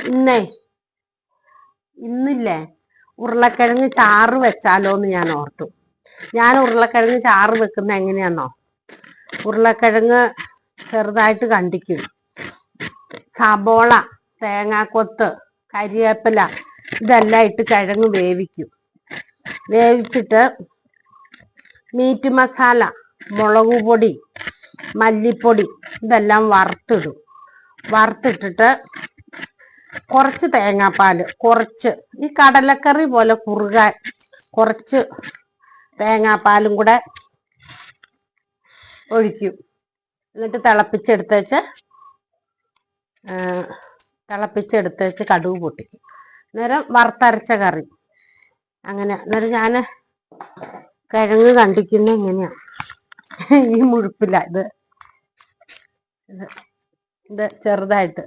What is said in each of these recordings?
ഇന്നേ. ഇന്നില്ലേ? ഉരുളക്കിഴങ്ങ് ചാറ് വെച്ചാലോ എന്ന് ഞാൻ ഓർത്തു. ഞാൻ ഉരുളക്കിഴങ്ങ് ചാറ് വെക്കുന്ന എങ്ങനെയാണോ ഉരുളക്കിഴങ്ങ് ചെറുതായിട്ട് കണ്ടിക്കും. സബോള തേങ്ങാക്കൊത്ത് കരിവേപ്പില ഇതെല്ലാം ഇട്ട് കിഴങ്ങ് വേവിക്കും. വേവിച്ചിട്ട് മീറ്റ് മസാല മുളക് പൊടി മല്ലിപ്പൊടി ഇതെല്ലാം വറുത്തിടും. വറുത്തിട്ടിട്ട് കുറച്ച് തേങ്ങാപ്പാൽ കുറച്ച്. ഈ കടലക്കറി പോലെ കുറുകാൻ കുറച്ച് തേങ്ങാപ്പാലും കൂടെ ഒഴിക്കും. എന്നിട്ട് തിളപ്പിച്ചെടുത്ത് വെച്ച് തിളപ്പിച്ചെടുത്ത് വെച്ച് കടുവ് പൊട്ടിക്കും. അന്നേരം വറുത്തരച്ച കറി. അങ്ങനെ അന്നേരം ഞാൻ കിഴങ്ങ് കണ്ടിക്കുന്ന ഇങ്ങനെയാ. ഈ മുഴുപ്പില്ല ഇത് ഇത് ചെറുതായിട്ട്.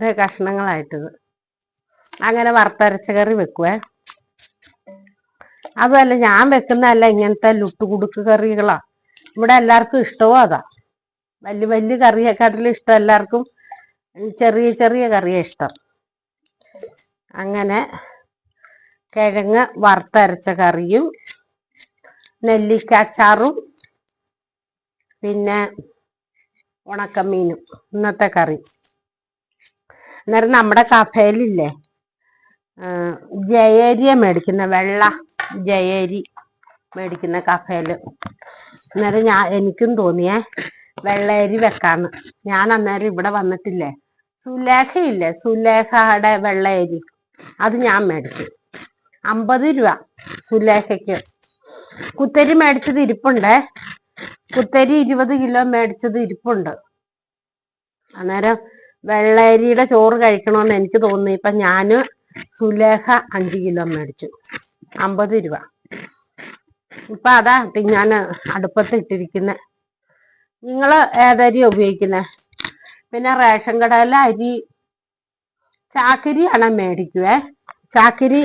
ഇത് കഷ്ണങ്ങളായിട്ടത് അങ്ങനെ വറുത്തരച്ച കറി വെക്കുവേ. അതുമല്ല ഞാൻ വെക്കുന്നതല്ല ഇങ്ങനത്തെ ലുട്ടുകുടുക്ക് കറികളാ. ഇവിടെ എല്ലാവർക്കും ഇഷ്ടവും അതാ. വലിയ വലിയ കറിയെക്കാട്ടിലും ഇഷ്ടം എല്ലാവർക്കും ചെറിയ ചെറിയ കറിയാണ് ഇഷ്ടം. അങ്ങനെ കിഴങ്ങ് വറുത്തരച്ച കറിയും നെല്ലിക്ക അച്ചാറും പിന്നെ ഉണക്കമീനും ഇന്നത്തെ കറി. അന്നേരം നമ്മുടെ കഫേലില്ലേ? ജയേരിയ മേടിക്കുന്ന വെള്ള ജയേരി മേടിക്കുന്ന കഫേൽ. അന്നേരം ഞാൻ എനിക്കും തോന്നിയേ വെള്ളയരി വെക്കാന്ന്. ഞാൻ അന്നേരം ഇവിടെ വന്നിട്ടില്ലേ? സുലേഖയില്ലേ? സുലേഖയുടെ വെള്ളയരി. അത് ഞാൻ മേടിച്ചു. അമ്പത് രൂപ സുലേഖയ്ക്ക്. കുത്തരി മേടിച്ചത് ഇരിപ്പുണ്ടേ. കുത്തരി ഇരുപത് കിലോ മേടിച്ചത് ഇരിപ്പുണ്ട്. അന്നേരം വെള്ളയരിയുടെ ചോറ് കഴിക്കണമെന്ന് എനിക്ക് തോന്നി ഇപ്പൊ ഞാൻ സുലേഖ അഞ്ചു കിലോ മേടിച്ചു. അമ്പത് രൂപ. ഇപ്പൊ അതാ ഞാൻ അടുപ്പത്ത് ഇട്ടിരിക്കുന്നെ. നിങ്ങൾ ഏതരി ഉപയോഗിക്കുന്നെ? പിന്നെ റേഷൻ കടയിലെ അരി ചാക്കരിയാണ് മേടിക്കുവേ. ചാക്കരി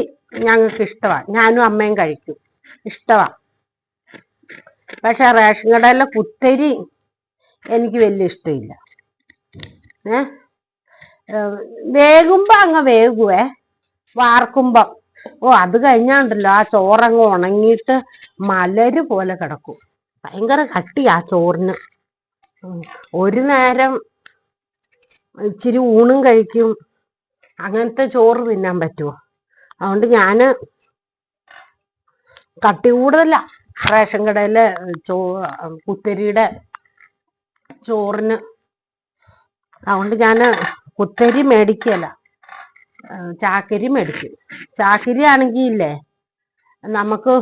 ഞങ്ങൾക്ക് ഇഷ്ടമാണ് ഞാനും അമ്മയും കഴിക്കും. ഇഷ്ടമാണ് പക്ഷെ റേഷൻ കടയിലെ കുത്തരി എനിക്ക് വലിയ ഇഷ്ടമില്ല. ഏഹ് വേകുമ്പോ അങ്ങ് വേകുവേ. വാർക്കുമ്പോ. ഓ അത് കഴിഞ്ഞാണ്ടല്ലോ ആ ചോറങ്ങ് ഉണങ്ങിയിട്ട് മലര് പോലെ കിടക്കും. ഭയങ്കര കട്ടിയാ ചോറിന്. ഒരു നേരം ഇച്ചിരി ഊണും കഴിക്കും. അങ്ങനത്തെ ചോറ് തിന്നാൻ പറ്റുമോ അതുകൊണ്ട് ഞാൻ കട്ടി കൂടുതല. റേഷൻ കടയിലെ ചോ കുത്തരിയുടെ ചോറിന്. അതുകൊണ്ട് ഞാൻ കുത്തരി മേടിക്കല ചാക്കരി മേടിക്കും. ചാക്കരി ആണെങ്കിൽ ഇല്ലേ നമുക്ക്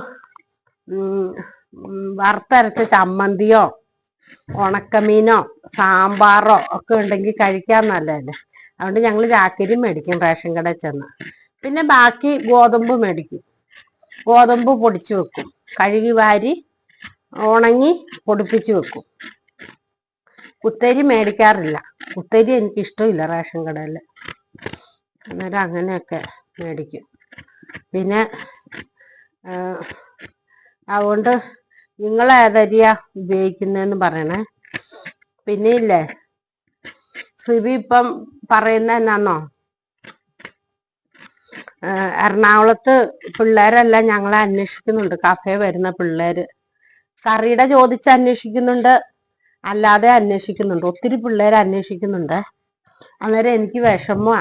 വറുത്തരച്ച ചമ്മന്തിയോ ഉണക്കമീനോ സാമ്പാറോ ഒക്കെ ഉണ്ടെങ്കിൽ കഴിക്കാൻ നല്ലതല്ലേ. അതുകൊണ്ട് ഞങ്ങൾ ചാക്കരി മേടിക്കും റേഷൻ കടയിൽ ചെന്ന്. പിന്നെ ബാക്കി ഗോതമ്പ് മേടിക്കും. ഗോതമ്പ് പൊടിച്ചു വെക്കും. കഴുകി വാരി ഉണങ്ങി പൊടിപ്പിച്ചു വെക്കും. കുത്തരി മേടിക്കാറില്ല. കുത്തരി എനിക്ക് ഇഷ്ടമില്ല റേഷൻ കടയിൽ അന്നേരം അങ്ങനെയൊക്കെ മേടിക്കും. പിന്നെ അതുകൊണ്ട് നിങ്ങൾ ഏതരിയാ ഉപയോഗിക്കുന്നതെന്ന് പറയണേ. പിന്നെ ഇല്ലേ സിബി ഇപ്പം പറയുന്ന എന്നാന്നോ ആ, എറണാകുളത്ത് പിള്ളേരെല്ലാം ഞങ്ങളെ അന്വേഷിക്കുന്നുണ്ട്. കഫേ വരുന്ന പിള്ളേര്. കറിയുടെ ചോദിച്ച് അന്വേഷിക്കുന്നുണ്ട് അല്ലാതെ അന്വേഷിക്കുന്നുണ്ട്. ഒത്തിരി പിള്ളേർ അന്വേഷിക്കുന്നുണ്ട്. അന്നേരം എനിക്ക് വിഷമമാ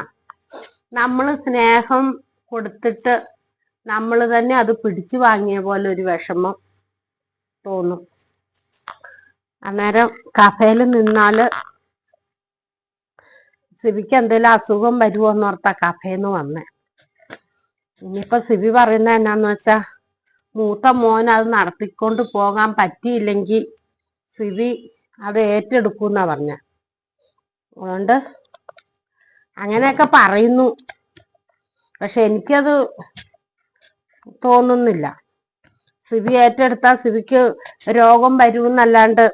നമ്മൾ സ്നേഹം കൊടുത്തിട്ട് നമ്മൾ തന്നെ അത് പിടിച്ചു വാങ്ങിയ പോലെ ഒരു വിഷമം തോന്നും. അന്നേരം കഫയിൽ നിന്നാൽ സിബിക്ക് എന്തെങ്കിലും അസുഖം വരുമോ എന്നോർത്താ കഫേന്ന് വന്നേ. ഇനിയിപ്പൊ സിബി പറയുന്ന എന്നാന്ന് വെച്ചാ മൂത്ത മോൻ അത് നടത്തിക്കൊണ്ട് പോകാൻ പറ്റിയില്ലെങ്കിൽ സിബി അത് ഏറ്റെടുക്കൂന്നാ പറഞ്ഞ. അതുകൊണ്ട് അങ്ങനെയൊക്കെ പറയുന്നു. പക്ഷെ എനിക്കത് തോന്നുന്നില്ല. സിബി ഏറ്റെടുത്താൽ സിബിക്ക് രോഗം വരുമെന്നല്ലാണ്ട്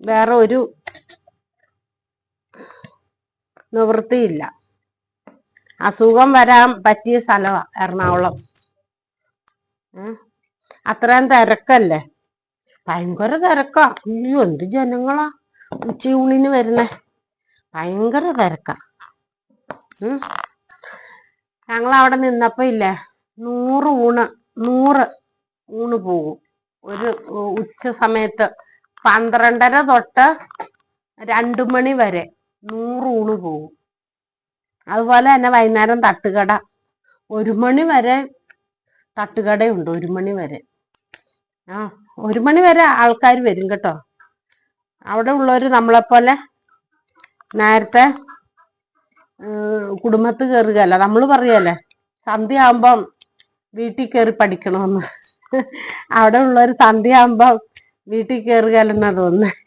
വേറെ ഒരു നിവൃത്തിയില്ല. അസുഖം വരാൻ പറ്റിയ സ്ഥലമാണ് എറണാകുളം? അത്രയും തിരക്കല്ലേ? ഭയങ്കര തിരക്കാ. അയ്യോ എന്ത് ജനങ്ങളാ? ഉച്ചയൂണിന് വരുന്നേ. ഭയങ്കര തിരക്കാ. ഞങ്ങൾ അവിടെ നിന്നപ്പോ ഇല്ലേ നൂറ് ഊണ് നൂറ് ഊണ് പോകും. ഒരു ഉച്ച സമയത്ത് പന്ത്രണ്ടര തൊട്ട് രണ്ടു മണി വരെ നൂറ് ഊണ് പോകും. അതുപോലെ തന്നെ വൈകുന്നേരം തട്ടുകട. ഒരു മണി വരെ തട്ടുകടയുണ്ട് ഒരു മണി വരെ. ആ. ഒരു മണി വരെ ആൾക്കാർ വരും കേട്ടോ. അവിടെ ഉള്ളവർ നമ്മളെപ്പോലെ നേരത്തെ കുടുംബത്ത് കയറുകയല്ല നമ്മൾ പറയല്ലേ സന്ധ്യ ആകുമ്പം വീട്ടിൽ കയറി പഠിക്കണമെന്ന് അവിടെ ഉള്ളവർ സന്ധ്യ ആകുമ്പം വീട്ടിൽ കയറുകയല്ലെന്നാ തോന്നുന്നത്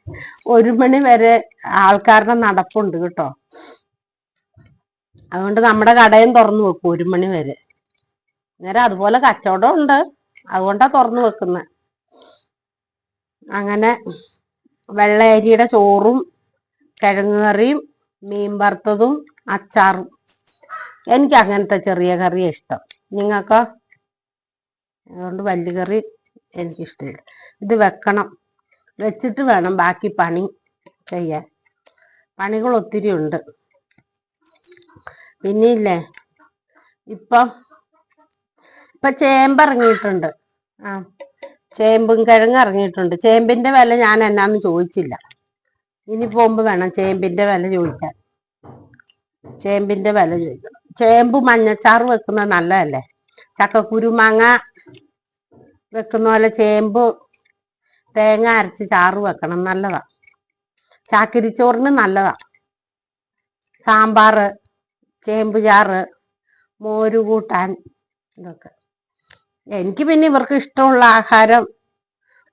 ഒരു മണി വരെ ആൾക്കാരുടെ നടപ്പുണ്ട് കേട്ടോ. അതുകൊണ്ട് നമ്മുടെ കടയും തുറന്നു വെക്കും ഒരു മണി വരെ. അന്നേരം അതുപോലെ കച്ചവടം ഉണ്ട്. അതുകൊണ്ടാ തുറന്നു വെക്കുന്നത് അങ്ങനെ വെള്ളയരിയുടെ ചോറും കിഴങ്ങ് കറിയും മീൻ വറുത്തതും അച്ചാറും. എനിക്ക് അങ്ങനത്തെ ചെറിയ കറിയാണ് ഇഷ്ടം. നിങ്ങൾക്കോ? അതുകൊണ്ട് വലിയ കറി എനിക്കിഷ്ടമില്ല. ഇത് വെക്കണം. വെച്ചിട്ട് വേണം ബാക്കി പണി ചെയ്യാൻ. പണികൾ ഒത്തിരി ഉണ്ട്. പിന്നെ ഇല്ലേ ഇപ്പം ഇപ്പം ചേമ്പ് ഇറങ്ങിയിട്ടുണ്ട്. ആ. ചേമ്പും കിഴങ്ങ് ഇറങ്ങിയിട്ടുണ്ട്. ചേമ്പിന്റെ വില ഞാൻ എന്നാന്ന് ചോദിച്ചില്ല. ഇനി പോകുമ്പോ വേണം ചേമ്പിന്റെ വില ചോദിക്കാൻ. ചേമ്പിന്റെ വില ചോദിക്കണം ചേമ്പ് മഞ്ഞച്ചാറ് വെക്കുന്നത് നല്ലതല്ലേ? ചക്കക്കുരു മാങ്ങ വെക്കുന്ന പോലെ ചേമ്പ് തേങ്ങ അരച്ച് ചാറ് വെക്കണം. നല്ലതാ. ചാക്കിരിച്ചോറിന് നല്ലതാ. സാമ്പാറ് ചേമ്പ് ചാറ് മോര് കൂട്ടാൻ ഇതൊക്കെ. എനിക്ക് പിന്നെ ഇവർക്ക് ഇഷ്ടമുള്ള ആഹാരം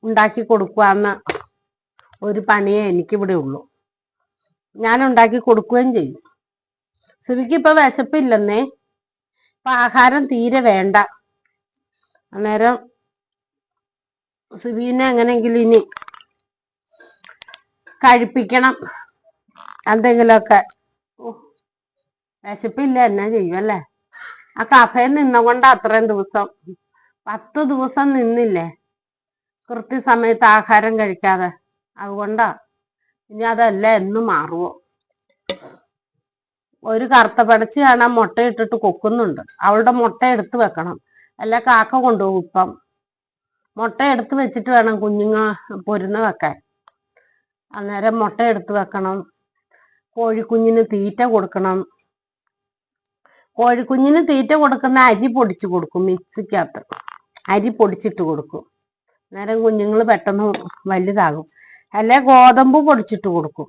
ഉണ്ടാക്കി കൊടുക്കുകയെന്ന ഒരു പണിയേ എനിക്കിവിടെ ഉള്ളൂ. ഞാൻ ഉണ്ടാക്കി കൊടുക്കുകയും ചെയ്യും. സിവിക്ക് ഇപ്പൊ വിശപ്പില്ലെന്നേ. ഇപ്പൊ ആഹാരം തീരെ വേണ്ട. അന്നേരം സിവിനെ എങ്ങനെയെങ്കിലും ഇനി കഴിപ്പിക്കണം. എന്തെങ്കിലുമൊക്കെ. വിശപ്പില്ല എന്നാ ചെയ്യും അല്ലേ ആ കഫയിൽ നിന്നുകൊണ്ട് അത്രയും ദിവസം പത്ത് ദിവസം നിന്നില്ലേ? കൃത്യസമയത്ത് ആഹാരം കഴിക്കാതെ. അതുകൊണ്ടാ. ഇനി അതല്ല എന്ന് മാറുമോ ഒരു കറുത്ത പടച്ച് കാണാൻ മുട്ട ഇട്ടിട്ട് കൊക്കുന്നുണ്ട്. അവളുടെ മുട്ട എടുത്ത് വെക്കണം. അല്ല കാക്ക കൊണ്ടുപോകും ഇപ്പം. മുട്ട എടുത്ത് വെച്ചിട്ട് വേണം കുഞ്ഞുങ്ങ പൊരുന്ന് വെക്കാൻ. അന്നേരം മുട്ട എടുത്ത് വെക്കണം. കോഴിക്കുഞ്ഞിന് തീറ്റ കൊടുക്കണം. കോഴിക്കുഞ്ഞിന് തീറ്റ കൊടുക്കുന്ന അരി പൊടിച്ചു കൊടുക്കും മിക്സിക്കകത്ത്. അരി പൊടിച്ചിട്ട് കൊടുക്കും. അന്നേരം കുഞ്ഞുങ്ങൾ പെട്ടെന്ന് വലുതാകും. അല്ലെ ഗോതമ്പ് പൊടിച്ചിട്ട് കൊടുക്കും.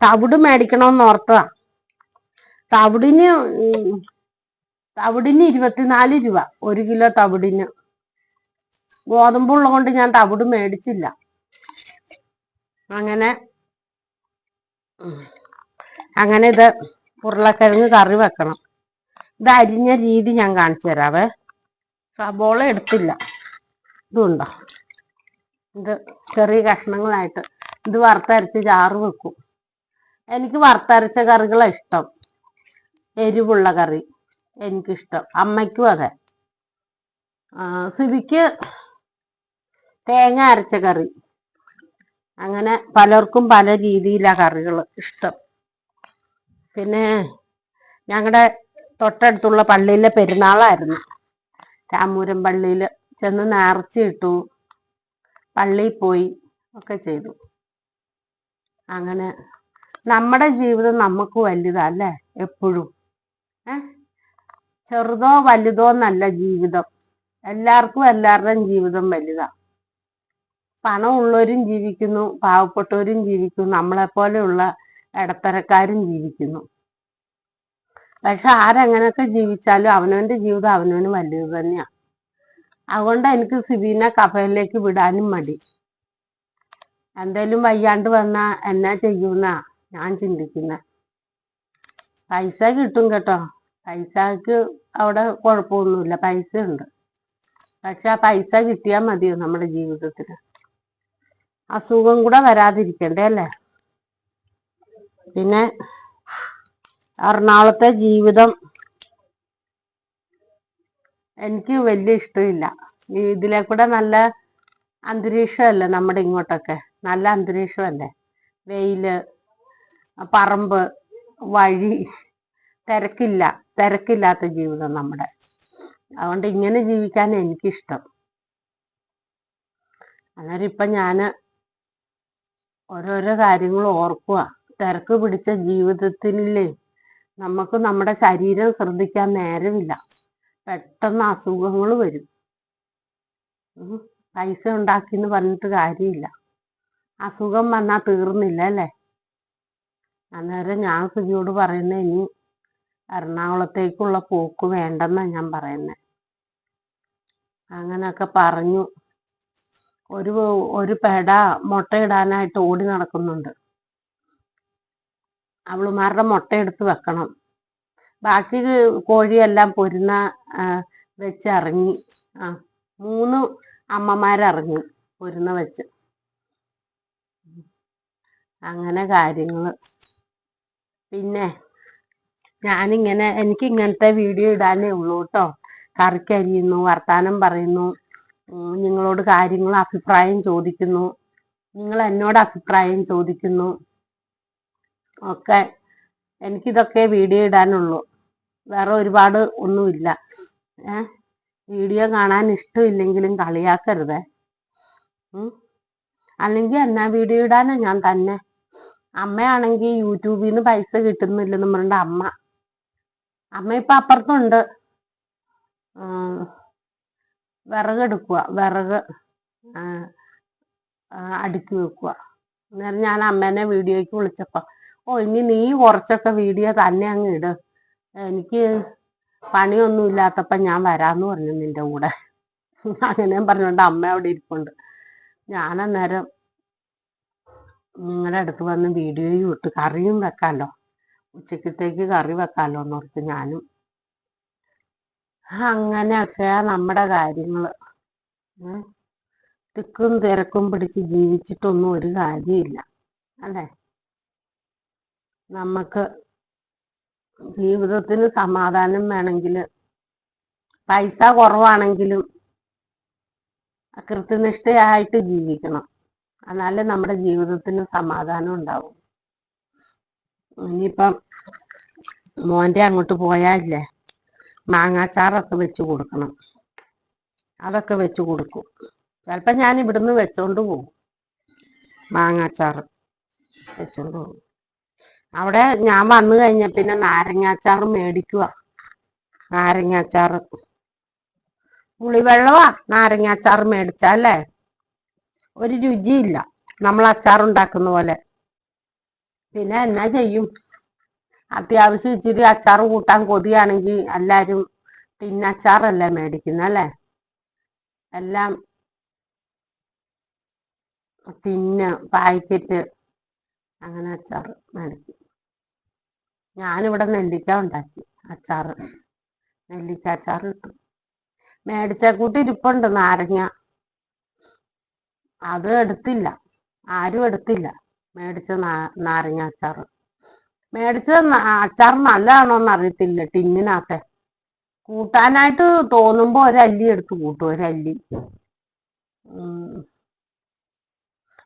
തവിട് മേടിക്കണമെന്ന് ഓർത്തതാ. തവിടിന് തവിടിന് ഇരുപത്തിനാല് രൂപ ഒരു കിലോ തവിടിന്. ഗോതമ്പുള്ളത് കൊണ്ട് ഞാൻ തവിട് മേടിച്ചില്ല. അങ്ങനെ അങ്ങനെ ഇത് ഉരുളക്കിഴങ്ങ് കറി വെക്കണം. ഇത് അരിഞ്ഞ രീതി ഞാൻ കാണിച്ചു തരാവേ. സബോള എടുത്തില്ല. ഇതുണ്ടോ ഇത് ചെറിയ കഷ്ണങ്ങളായിട്ട് ഇത് വറുത്തരച്ച് ചാറ് വെക്കും. എനിക്ക് വറുത്തരച്ച കറികളാണ് ഇഷ്ടം. എരിവുള്ള കറി എനിക്കിഷ്ടം. അമ്മയ്ക്കും അതെ. സിബിക്ക് തേങ്ങ അരച്ച കറി. അങ്ങനെ പലർക്കും പല രീതിയിലാണ് കറികൾ ഇഷ്ടം. പിന്നെ ഞങ്ങളുടെ തൊട്ടടുത്തുള്ള പള്ളിയിലെ പെരുന്നാളായിരുന്നു. രാമൂരം പള്ളിയിൽ ചെന്ന് നേർച്ച ഇട്ടു. പള്ളിയിൽ പോയി ഒക്കെ ചെയ്തു. അങ്ങനെ നമ്മുടെ ജീവിതം നമുക്ക് വലുതാ അല്ലേ എപ്പോഴും? ഏ? ചെറുതോ വലുതോ എന്നല്ല ജീവിതം. എല്ലാവർക്കും എല്ലാവരുടെയും ജീവിതം വലുതാ. പണമുള്ളവരും ജീവിക്കുന്നു പാവപ്പെട്ടവരും ജീവിക്കുന്നു. നമ്മളെ പോലെയുള്ള ഇടത്തരക്കാരും ജീവിക്കുന്നു. പക്ഷെ ആരെങ്ങനെയൊക്കെ ജീവിച്ചാലും അവനവന്റെ ജീവിതം അവനവന് വലുത് തന്നെയാ. അതുകൊണ്ട് എനിക്ക് സിബീനെ കഫയിലേക്ക് വിടാനും മടി. എന്തേലും വയ്യാണ്ട് വന്നാ എന്നാ ചെയ്യുന്ന ഞാൻ ചിന്തിക്കുന്ന. പൈസ കിട്ടും കേട്ടോ. പൈസക്ക് അവിടെ കുഴപ്പമൊന്നുമില്ല. പൈസ ഉണ്ട് പക്ഷെ ആ പൈസ കിട്ടിയാൽ മതിയോ നമ്മുടെ ജീവിതത്തിന്? അസുഖം കൂടെ വരാതിരിക്കണ്ടേ അല്ലേ? പിന്നെ എറണാകുളത്തെ ജീവിതം എനിക്ക് വലിയ ഇഷ്ടമില്ല. ഇതിലെ കൂടെ നല്ല അന്തരീക്ഷമല്ലേ നമ്മുടെ ഇങ്ങോട്ടൊക്കെ? നല്ല അന്തരീക്ഷമല്ലേ? വെയിൽ പറമ്പ് വഴി തിരക്കില്ല. തിരക്കില്ലാത്ത ജീവിതം നമ്മുടെ. അതുകൊണ്ട് ഇങ്ങനെ ജീവിക്കാൻ എനിക്കിഷ്ടം. അന്നേരം ഇപ്പൊ ഞാൻ ഓരോരോ കാര്യങ്ങൾ ഓർക്കുക തിരക്ക് പിടിച്ച ജീവിതത്തിനില്ലേ നമുക്ക് നമ്മുടെ ശരീരം ശ്രദ്ധിക്കാൻ നേരമില്ല. പെട്ടെന്ന് അസുഖങ്ങൾ വരും. പൈസ ഉണ്ടാക്കി എന്ന് പറഞ്ഞിട്ട് കാര്യമില്ല. അസുഖം വന്നാൽ തീർന്നില്ല അല്ലേ? അന്നേരം ഞാൻ സുജിയോട് പറയുന്ന ഇനി എറണാകുളത്തേക്കുള്ള പോക്ക് വേണ്ടെന്നാണ് ഞാൻ പറയുന്നത് അങ്ങനൊക്കെ പറഞ്ഞു. ഒരു ഒരു പെട മുട്ടയിടാനായിട്ട് ഓടി നടക്കുന്നുണ്ട്. അവളുമാരുടെ മുട്ട എടുത്ത് വെക്കണം. ബാക്കി കോഴിയെല്ലാം പൊരുന്ന വെച്ച് ഇറങ്ങി. ആ മൂന്ന് അമ്മമാരിറങ്ങി പൊരുന്ന വെച്ച്. അങ്ങനെ കാര്യങ്ങൾ പിന്നെ ഞാനിങ്ങനെ എനിക്ക് ഇങ്ങനത്തെ വീഡിയോ ഇടാനേ ഉള്ളൂ കേട്ടോ. കറിക്കരിയുന്നു വർത്താനം പറയുന്നു നിങ്ങളോട് കാര്യങ്ങൾ അഭിപ്രായം ചോദിക്കുന്നു. നിങ്ങൾ എന്നോട് അഭിപ്രായം ചോദിക്കുന്നു. ഒക്കെ എനിക്കിതൊക്കെ വീഡിയോ ഇടാനുള്ളൂ. വേറെ ഒരുപാട് ഒന്നുമില്ല. ഏ? വീഡിയോ കാണാൻ ഇഷ്ടമില്ലെങ്കിലും കളിയാക്കരുതേ. അല്ലെങ്കിൽ എന്നാ വീഡിയോ ഇടാനാ ഞാൻ തന്നെ? അമ്മയാണെങ്കിൽ യൂട്യൂബിൽ നിന്ന് പൈസ കിട്ടുന്നില്ലെന്ന് പറഞ്ഞ അമ്മ. അമ്മ ഇപ്പൊ അപ്പുറത്തുണ്ട്. വിറകെടുക്കുക. വിറക് അടുക്കി വെക്കുക. അന്നേരം ഞാൻ അമ്മേനെ വീഡിയോയ്ക്ക് വിളിച്ചപ്പോ ഓ ഇനി നീ കുറച്ചൊക്കെ വീഡിയോ തന്നെ അങ്ങ് ഇട്. എനിക്ക് പണിയൊന്നും ഇല്ലാത്തപ്പോ ഞാൻ വരാന്ന് പറഞ്ഞു നിന്റെ കൂടെ. അങ്ങനെ പറഞ്ഞോണ്ട് അമ്മ അവിടെ ഇരിപ്പുണ്ട്. ഞാനന്നേരം നിങ്ങളുടെ അടുത്ത് വന്ന് വീഡിയോയും ഇട്ട് കറിയും വെക്കാലോ. ഉച്ചക്കത്തേക്ക് കറി വെക്കാലോ എന്നോർത്ത് ഞാനും. അങ്ങനെയൊക്കെയാ നമ്മുടെ കാര്യങ്ങൾ. ഉം. തിക്കും തിരക്കും പിടിച്ച് ജീവിച്ചിട്ടൊന്നും ഒരു കാര്യമില്ല. അല്ലേ? നമുക്ക് ജീവിതത്തിന് സമാധാനം വേണമെങ്കിൽ പൈസ കുറവാണെങ്കിലും കൃത്യനിഷ്ഠയായിട്ട് ജീവിക്കണം. എന്നാലേ നമ്മുടെ ജീവിതത്തിന് സമാധാനം ഉണ്ടാവും. ഇനിയിപ്പം മോന്റെ അങ്ങോട്ട് പോയാലേ മാങ്ങാച്ചാറൊക്കെ വെച്ച് കൊടുക്കണം. അതൊക്കെ വെച്ച് കൊടുക്കും. ചിലപ്പോൾ ഞാൻ ഇവിടുന്ന് വെച്ചോണ്ട് പോകും. മാങ്ങാച്ചാറ് വെച്ചോണ്ട് പോകും. അവിടെ ഞാൻ വന്നു കഴിഞ്ഞ പിന്നെ നാരങ്ങാച്ചാറ് മേടിക്കുക നാരങ്ങാച്ചാറ് പുളിവെള്ളമാ നാരങ്ങാച്ചാറ് മേടിച്ചാലേ ഒരു രുചിയില്ല. നമ്മൾ അച്ചാർ ഉണ്ടാക്കുന്ന പോലെ. പിന്നെ എന്നാ ചെയ്യും? അത്യാവശ്യം ഇച്ചിരി അച്ചാർ കൂട്ടാൻ കൊതിയാണെങ്കിൽ എല്ലാരും ടിന്നച്ചാറല്ലേ മേടിക്കുന്ന അല്ലേ? എല്ലാം ടിന്ന് പാക്കറ്റ് അങ്ങനെ അച്ചാർ മേടിക്കും. ഞാനിവിടെ നെല്ലിക്ക ഉണ്ടാക്കി അച്ചാറ്. നെല്ലിക്ക അച്ചാർ കിട്ടും മേടിച്ച കൂട്ടി ഇരിപ്പുണ്ട് നാരങ്ങ. അത് എടുത്തില്ല. ആരും എടുത്തില്ല. മേടിച്ച നാരങ്ങ അച്ചാർ മേടിച്ച അച്ചാർ നല്ലതാണോന്ന് അറിയത്തില്ല. ടിന്നിനകത്തെ. കൂട്ടാനായിട്ട് തോന്നുമ്പോ ഒരല്ലി എടുത്ത് കൂട്ടും ഒരല്ലി.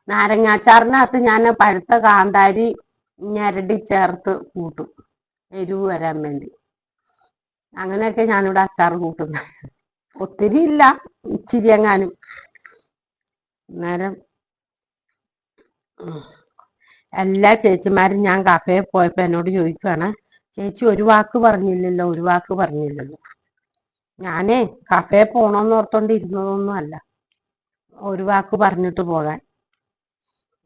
നാരങ്ങാച്ചാറിനകത്ത് ഞാൻ പഴുത്ത കാന്താരി ഞരടി ചേർത്ത് കൂട്ടും. എരിവ് വരാൻ വേണ്ടി. അങ്ങനെയൊക്കെ ഞാനിവിടെ അച്ചാർ കൂട്ടുന്നത് ഒത്തിരി ഇല്ല ഇച്ചിരി എങ്ങാനും. അന്നേരം. എല്ലാ ചേച്ചിമാരും ഞാൻ കഫേ പോയപ്പോ എന്നോട് ചോദിക്കുവാണ് ചേച്ചി ഒരു വാക്ക് പറഞ്ഞില്ലല്ലോ ഒരു വാക്ക് പറഞ്ഞില്ലല്ലോ. ഞാനേ കഫേ പോണോന്ന് ഓർത്തോണ്ട് ഇരുന്നതൊന്നും അല്ല. ഒരു വാക്ക് പറഞ്ഞിട്ട് പോകാൻ.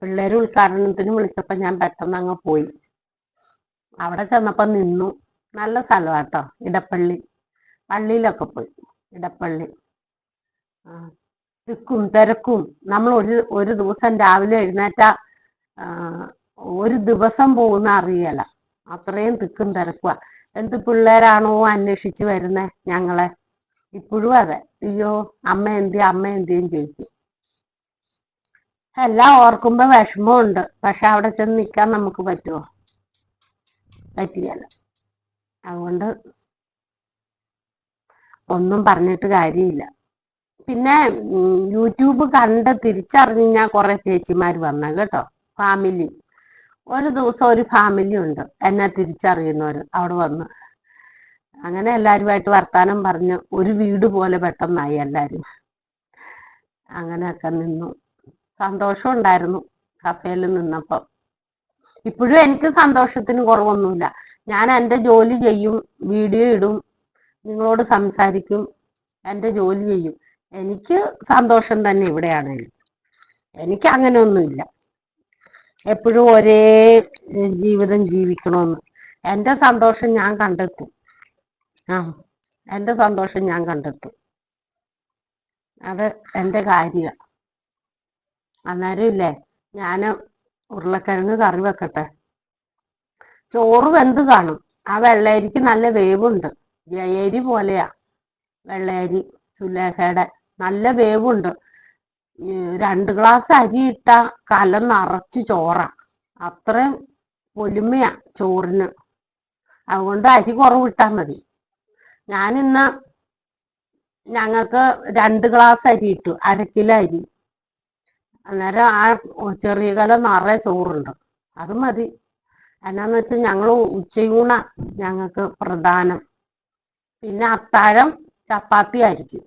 പിള്ളേർ ഉദ്ഘാടനത്തിന് വിളിച്ചപ്പോ ഞാൻ പെട്ടെന്ന് അങ്ങ് പോയി. അവിടെ ചെന്നപ്പോ നിന്നു. നല്ല സ്ഥലമാട്ടോ ഇടപ്പള്ളി. പള്ളിയിലൊക്കെ പോയി ഇടപ്പള്ളി. തിക്കും തിരക്കും. നമ്മൾ ഒരു ഒരു ദിവസം രാവിലെ എഴുന്നേറ്റ ഒരു ദിവസം പോകുന്ന അറിയല അത്രയും തിക്കും തിരക്കുക എന്ത് പിള്ളേരാണോ അന്വേഷിച്ച് വരുന്നത് ഞങ്ങളെ? ഇപ്പോഴും അതെ. അയ്യോ അമ്മ എന്തി അമ്മ എന്തിയും ചോദിക്കും. എല്ലാം ഓർക്കുമ്പോ വിഷമമുണ്ട്. പക്ഷെ അവിടെ ചെന്ന് നിൽക്കാൻ നമുക്ക് പറ്റുമോ പറ്റിയല്ല. അതുകൊണ്ട് ഒന്നും പറഞ്ഞിട്ട് കാര്യമില്ല. പിന്നെ യൂട്യൂബ് കണ്ട് തിരിച്ചറിഞ്ഞ കുറെ ചേച്ചിമാർ വന്ന കേട്ടോ ഫാമിലി. ഒരു ദിവസം ഒരു ഫാമിലി ഉണ്ട് എന്നെ തിരിച്ചറിയുന്നവർ അവിടെ വന്ന്. അങ്ങനെ എല്ലാവരുമായിട്ട് വർത്താനം പറഞ്ഞ് ഒരു വീട് പോലെ പെട്ടെന്നായി എല്ലാവരും അങ്ങനെയൊക്കെ നിന്നു. സന്തോഷം ഉണ്ടായിരുന്നു കഫേയിൽ നിന്നപ്പം. ഇപ്പോഴും എനിക്ക് സന്തോഷത്തിന് കുറവൊന്നുമില്ല. ഞാൻ എന്റെ ജോലി ചെയ്യും വീഡിയോ ഇടും നിങ്ങളോട് സംസാരിക്കും എന്റെ ജോലി ചെയ്യും. എനിക്ക് സന്തോഷം തന്നെ ഇവിടെയാണ്. എനിക്ക് അങ്ങനെ ഒന്നുമില്ല എപ്പോഴും ഒരേ ജീവിതം ജീവിക്കണമെന്ന്. എന്റെ സന്തോഷം ഞാൻ കണ്ടെത്തും. ആ എന്റെ സന്തോഷം ഞാൻ കണ്ടെത്തും. അത് എന്റെ കാര്യ അന്നേരം ഇല്ലേ? ഞാൻ ഉരുളക്കിഴങ്ങ് കറി വെക്കട്ടെ. ചോറ് വെന്ത് കാണും. ആ വെള്ളയരിക്ക് നല്ല വേവുണ്ട്. ജയരി പോലെയാ വെള്ളയരി സുലേഖയുടെ. നല്ല വേവുണ്ട്. രണ്ട് ഗ്ലാസ് അരി ഇട്ട കലം നിറച്ച് ചോറാ. അത്രയും പൊലിമയാ ചോറിന്. അതുകൊണ്ട് അരി കുറവിട്ടാൽ മതി. ഞാനിന്ന് ഞങ്ങൾക്ക് രണ്ട് ഗ്ലാസ് അരി ഇട്ടു. അര കിലോ അരി. അന്നേരം ആ ചെറിയ കലം നിറയെ ചോറുണ്ട്. അത് മതി. എന്നാന്ന് വെച്ചാൽ ഞങ്ങൾ ഉച്ചയൂണ ഞങ്ങൾക്ക് പ്രധാനം. പിന്നെ അത്താഴം ചപ്പാത്തി ആയിരിക്കും.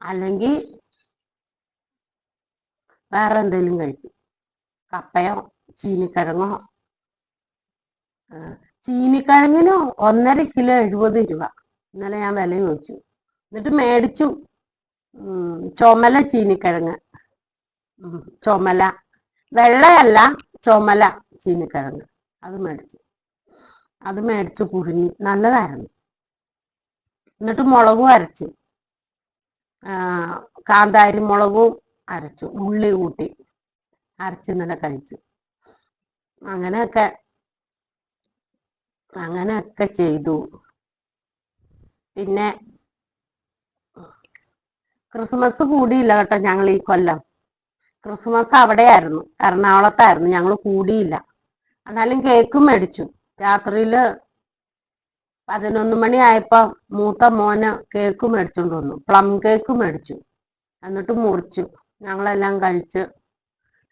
അല്ലെങ്കിൽ വേറെ എന്തെങ്കിലും കഴിക്കും. കപ്പയോ ചീനിക്കിഴങ്ങോ ചീനിക്കിഴങ്ങിന് ഒന്നര കിലോ എഴുപത് രൂപ. ഇന്നലെ ഞാൻ വില ചോദിച്ചു. എന്നിട്ട് മേടിച്ചു. ചുമല ചീനിക്കിഴങ്ങ് ചുമല. വെള്ളയല്ല ചുമല ചീനിക്കിഴങ്ങ്. അത് മേടിച്ചു. അത് മേടിച്ച് കുരുങ്ങി നല്ലതായിരുന്നു. എന്നിട്ട് മുളകും അരച്ചു. കാന്താരി മുളകും അരച്ചു. ഉള്ളി കൂട്ടി അരച്ച് ഇന്നലെ കഴിച്ചു. അങ്ങനെയൊക്കെ അങ്ങനെയൊക്കെ ചെയ്തു. പിന്നെ ക്രിസ്മസ് കൂടിയില്ല കേട്ടോ ഞങ്ങൾ ഈ കൊല്ലം. ക്രിസ്മസ് അവിടെയായിരുന്നു. എറണാകുളത്തായിരുന്നു. ഞങ്ങൾ കൂടിയില്ല. എന്നാലും കേക്കും മേടിച്ചു. രാത്രിയിൽ പതിനൊന്ന് മണി ആയപ്പോൾ മൂത്ത മോന് കേക്ക് മേടിച്ചോണ്ട് വന്നു. പ്ലം കേക്ക് മേടിച്ചു. എന്നിട്ട് മുറിച്ചു. ഞങ്ങളെല്ലാം കഴിച്ച്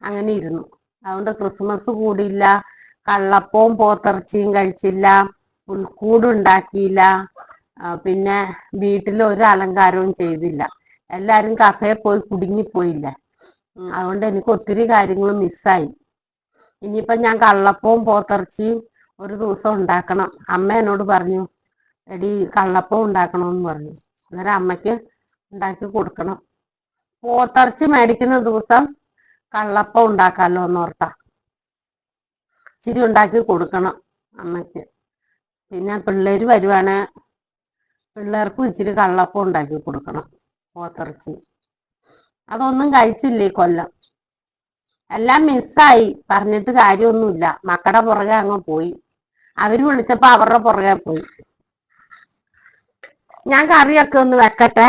അങ്ങനെ ഇരുന്നു. അതുകൊണ്ട് ക്രിസ്മസ് കൂടിയില്ല. കള്ളപ്പവും പോത്തിറച്ചിയും കഴിച്ചില്ല. പുൽക്കൂട് ഉണ്ടാക്കിയില്ല. പിന്നെ വീട്ടിൽ ഒരു അലങ്കാരവും ചെയ്തില്ല. എല്ലാരും കഫേ പോയി കുടുങ്ങിപ്പോയില്ല. അതുകൊണ്ട് എനിക്ക് ഒത്തിരി കാര്യങ്ങൾ മിസ്സായി. ഇനിയിപ്പം ഞാൻ കള്ളപ്പവും പോത്തിറച്ചിയും ഒരു ദിവസം ഉണ്ടാക്കണം. അമ്മ എന്നോട് പറഞ്ഞു എടി കള്ളപ്പം ഉണ്ടാക്കണമെന്ന് പറഞ്ഞു. അന്നേരം അമ്മയ്ക്ക് ഉണ്ടാക്കി കൊടുക്കണം. പോത്തിറച്ചി മേടിക്കുന്ന ദിവസം കള്ളപ്പം ഉണ്ടാക്കാമല്ലോ എന്നോർത്താ ഇച്ചിരി ഉണ്ടാക്കി കൊടുക്കണം അമ്മയ്ക്ക്. പിന്നെ പിള്ളേർ വരുവാണെ പിള്ളേർക്കും ഇച്ചിരി കള്ളപ്പം ഉണ്ടാക്കി കൊടുക്കണം പോത്തിറച്ചി. അതൊന്നും കഴിച്ചില്ല ഈ കൊല്ലം? എല്ലാം മിസ്സായി. പറഞ്ഞിട്ട് കാര്യമൊന്നുമില്ല. മക്കളുടെ പുറകെ അങ്ങ് പോയി. അവർ വിളിച്ചപ്പോ അവരുടെ പുറകെ പോയി. ഞാൻ കറിയൊക്കെ ഒന്ന് വെക്കട്ടെ?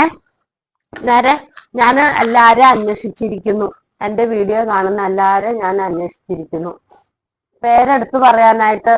നേരെ ഞാൻ എല്ലാരെയും അന്വേഷിച്ചിരിക്കുന്നു. എന്റെ വീഡിയോ കാണുന്ന എല്ലാരെയും ഞാൻ അന്വേഷിച്ചിരിക്കുന്നു. പേരെടുത്ത് പറയാനായിട്ട്